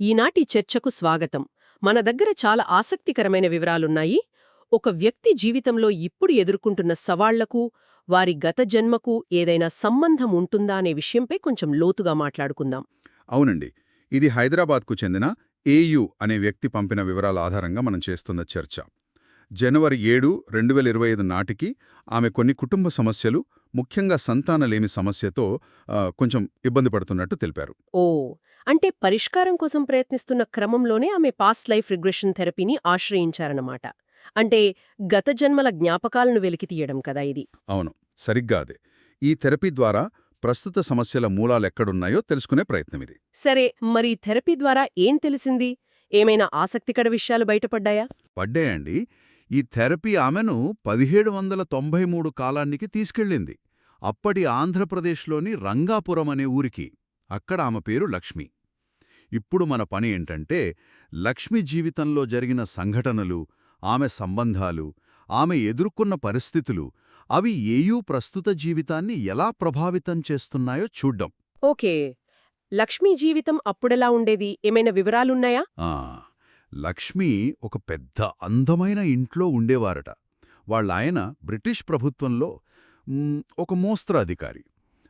ఈనాటి చర్చకు స్వాగతం. మన దగ్గర చాలా ఆసక్తికరమైన వివరాలున్నాయి. ఒక వ్యక్తి జీవితంలో ఇప్పుడు ఎదుర్కొంటున్న సవాళ్ళకు వారి గత జన్మకు ఏదైనా సంబంధం ఉంటుందా అనే విషయంపై కొంచెం లోతుగా మాట్లాడుకుందాం. అవునండి. ఇది హైదరాబాద్కు చెందిన ఏయు అనే వ్యక్తి పంపిన వివరాల ఆధారంగా మనం చేస్తున్న చర్చ. జనవరి ఏడు రెండు వేల ఇరవై ఐదు నాటికి ఆమె కొన్ని కుటుంబ సమస్యలు ముఖ్యంగా సంతానలేమి సమస్యతో కొంచెం ఇబ్బంది పడుతున్నట్టు తెలిపారు. ఓ అంటే పరిష్కారం కోసం ప్రయత్నిస్తున్న క్రమంలోనే ఆమె పాస్ట్ లైఫ్ రిగ్రెషన్ థెరపీని ఆశ్రయించారన్నమాట. అంటే గత జన్మల జ్ఞాపకాలను వెలికితీయడం కదా ఇది. అవును సరిగ్గా అదే. ఈ థెరపీ ద్వారా ప్రస్తుత సమస్యల మూలాలెక్కడున్నాయో తెలుసుకునే ప్రయత్నం ఇది. సరే మరి థెరపీ ద్వారా ఏం తెలిసింది? ఏమైనా ఆసక్తికర విషయాలు బయటపడ్డాయా? పడ్డాయండి. ఈ థెరపీ ఆమెను పదిహేడు వందల తొంభై మూడు కాలానికి తీసుకెళ్ళింది. అప్పటి ఆంధ్రప్రదేశ్లోని రంగాపురం అనే ఊరికి. అక్కడ ఆమె పేరు లక్ష్మి. ఇప్పుడు మన పని ఏంటంటే లక్ష్మి జీవితంలో జరిగిన సంఘటనలు ఆమె సంబంధాలు ఆమె ఎదుర్కొన్న పరిస్థితులు అవి ఏయూ ప్రస్తుత జీవితాన్ని ఎలా ప్రభావితం చేస్తున్నాయో చూడ్డం. ఓకే. లక్ష్మీ జీవితం అప్పుడెలా ఉండేది? ఏమైనా వివరాలున్నాయా? లక్ష్మి ఒక పెద్ద అందమైన ఇంట్లో ఉండేవారట. వాళ్ళాయన బ్రిటిష్ ప్రభుత్వంలో ఒక మోస్త్ర అధికారి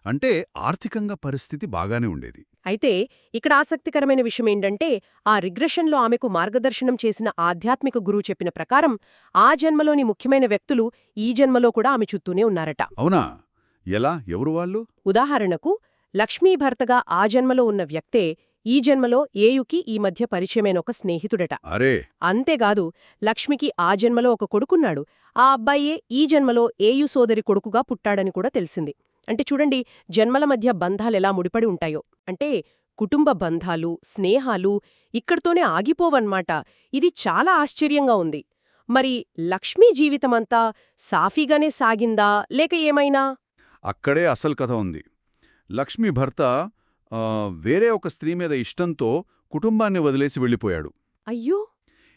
అంటే ఆర్థికంగా పరిస్థితి బాగానే ఉండేది. అయితే ఇక్కడ ఆసక్తికరమైన విషయం ఏంటంటే ఆ రిగ్రెషన్లో ఆమెకు మార్గదర్శనం చేసిన ఆధ్యాత్మిక గురువు చెప్పిన ప్రకారం ఆ జన్మలోని ముఖ్యమైన వ్యక్తులు ఈ జన్మలో కూడా ఆమె చుట్టూనే ఉన్నారట. అవునా? ఎలా? ఎవరు వాళ్ళు? ఉదాహరణకు లక్ష్మీ భర్తగా ఆ జన్మలో ఉన్న వ్యక్తే ఈ జన్మలో ఏయుకి ఈ మధ్య పరిచయమైన ఒక స్నేహితుడట. అరే! అంతేగాదు లక్ష్మికి ఆ జన్మలో ఒక కొడుకున్నాడు. ఆ అబ్బాయే ఈ జన్మలో ఏయు సోదరి కొడుకుగా పుట్టాడని కూడా తెలిసింది. అంటే చూడండి జన్మల మధ్య బంధాలెలా ముడిపడి ఉంటాయో. అంటే కుటుంబ బంధాలు స్నేహాలు ఇక్కడితోనే ఆగిపోవన్నమాట. ఇది చాలా ఆశ్చర్యంగా ఉంది. మరి లక్ష్మీ జీవితమంతా సాఫీగానే సాగిందా? లేక ఏమైనా? అక్కడే అసలు కథ ఉంది. లక్ష్మి భర్త వేరే ఒక స్త్రీ మీద ఇష్టంతో కుటుంబాన్ని వదిలేసి వెళ్ళిపోయాడు. అయ్యో!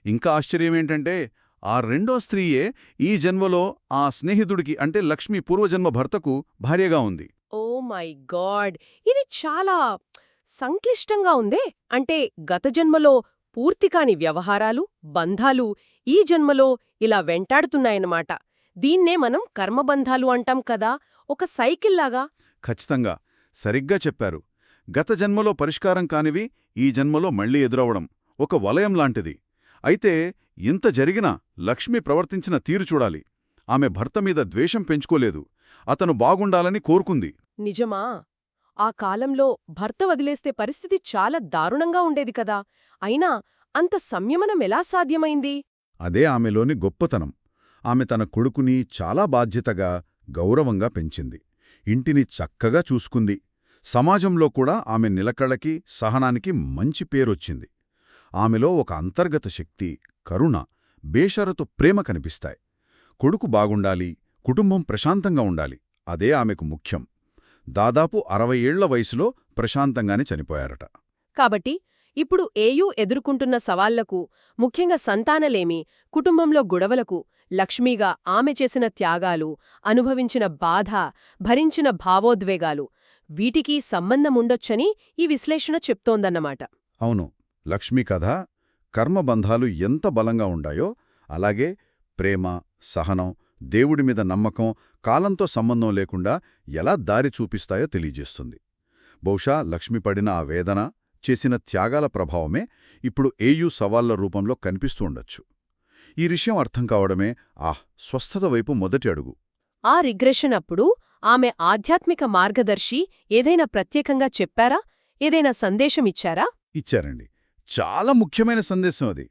ఇంకా ఆశ్చర్యమేంటంటే ఆ రెండో స్త్రీయే ఈ జన్మలో ఆ స్నేహితుడికి అంటే లక్ష్మి పూర్వజన్మ భర్తకు భార్యగా ఉంది. Oh my God! ఇది చాలా సంక్లిష్టంగా ఉందే? అంటే గత జన్మలో పూర్తికాని వ్యవహారాలు బంధాలు ఈ జన్మలో ఇలా వెంటాడుతున్నాయన్నమాట. దీన్నే మనం కర్మబంధాలు అంటాం కదా ఒక సైకిల్లాగా ఖచ్చితంగా. సరిగ్గా చెప్పారు. గత జన్మలో పరిష్కారం కానివి ఈ జన్మలో మళ్ళీ ఎదురవడం ఒక వలయం లాంటిది. అయితే ఇంత జరిగినా లక్ష్మి ప్రవర్తించిన తీరు చూడాలి. ఆమె భర్త మీద ద్వేషం పెంచుకోలేదు. అతను బాగుండాలని కోరుకుంది. నిజమా? ఆ కాలంలో భర్త వదిలేస్తే పరిస్థితి చాలా దారుణంగా ఉండేది కదా. అయినా అంత సంయమనం ఎలా సాధ్యమైంది? అదే ఆమెలోని గొప్పతనం. ఆమె తన కొడుకుని చాలా బాధ్యతగా గౌరవంగా పెంచింది. ఇంటిని చక్కగా చూసుకుంది. సమాజంలో కూడా ఆమె నిలకడకి సహనానికి మంచి పేరొచ్చింది. ఆమెలో ఒక అంతర్గత శక్తి కరుణ బేషరతు ప్రేమ కనిపిస్తాయి. కొడుకు బాగుండాలి కుటుంబం ప్రశాంతంగా ఉండాలి అదే ఆమెకు ముఖ్యం. దాదాపు అరవై ఏళ్ళ వయసులో ప్రశాంతంగానే చనిపోయారట. కాబట్టి ఇప్పుడు ఏయూ ఎదుర్కొంటున్న సవాళ్ళకు ముఖ్యంగా సంతానలేమి కుటుంబంలో గొడవలకు లక్ష్మీగా ఆమె చేసిన త్యాగాలు అనుభవించిన బాధ భరించిన భావోద్వేగాలు వీటికి సంబంధముండొచ్చని ఈ విశ్లేషణ చెప్తోందన్నమాట. అవును లక్ష్మీ కథ కర్మబంధాలు ఎంత బలంగా ఉండాయో అలాగే ప్రేమ సహనం దేవుడి మీద నమ్మకం కాలంతో సంబంధం లేకుండా ఎలా దారి చూపిస్తాయో తెలియజేస్తుంది. బహుశా లక్ష్మి పడిన ఆ వేదన చేసిన త్యాగాల ప్రభావమే ఇప్పుడు ఏయూ సవాళ్ళ రూపంలో కనిపిస్తూ ఉండొచ్చు. ఈ విషయం అర్థం కావడమే ఆ స్వస్థత వైపు మొదటి అడుగు. ఆ రిగ్రెషన్ అప్పుడు ఆమె ఆధ్యాత్మిక మార్గదర్శి ఏదైనా ప్రత్యేకంగా చెప్పారా? ఏదైనా సందేశమిచ్చారా ఇచ్చారండి. చాలా ముఖ్యమైన సందేశం అది.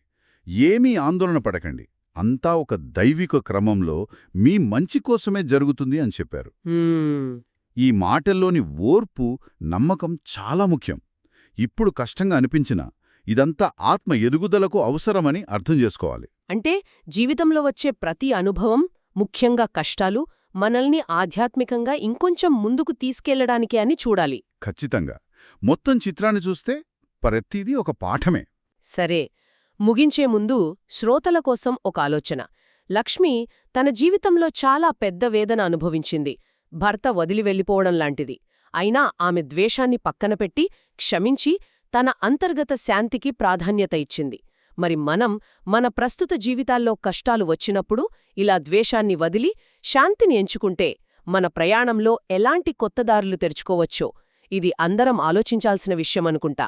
ఏమీ ఆందోళన పడకండి. అంతా ఒక దైవిక క్రమంలో మీ మంచి కోసమే జరుగుతుంది అని చెప్పారు. ఈ మాటల్లోని ఓర్పు నమ్మకం చాలా ముఖ్యం. ఇప్పుడు కష్టంగా అనిపించినా ఇదంతా ఆత్మ ఎదుగుదలకు అవసరమని అర్థం చేసుకోవాలి. అంటే జీవితంలో వచ్చే ప్రతి అనుభవం ముఖ్యంగా కష్టాలు మనల్ని ఆధ్యాత్మికంగా ఇంకొంచెం ముందుకు తీసుకెళ్ళడానికి అని చూడాలి. ఖచ్చితంగా. మొత్తం చిత్రాన్ని చూస్తే ప్రతిదీ ఒక పాఠమే. సరే. ముగించే ముందు శ్రోతల కోసం ఒక ఆలోచన. లక్ష్మి తన జీవితంలో చాలా పెద్ద వేదన అనుభవించింది. భర్త వదిలి వెళ్ళిపోవడం లాంటిది. అయినా ఆమె ద్వేషాన్ని పక్కన పెట్టి క్షమించి తన అంతర్గత శాంతికి ప్రాధాన్యత ఇచ్చింది. మరి మనం మన ప్రస్తుత జీవితాల్లో కష్టాలు వచ్చినప్పుడు ఇలా ద్వేషాన్ని వదిలి శాంతిని ఎంచుకుంటే మన ప్రయాణంలో ఎలాంటి కొత్త దారులు తెరుచుకోవచ్చో ఇది అందరం ఆలోచించాల్సిన విషయమనుకుంటా.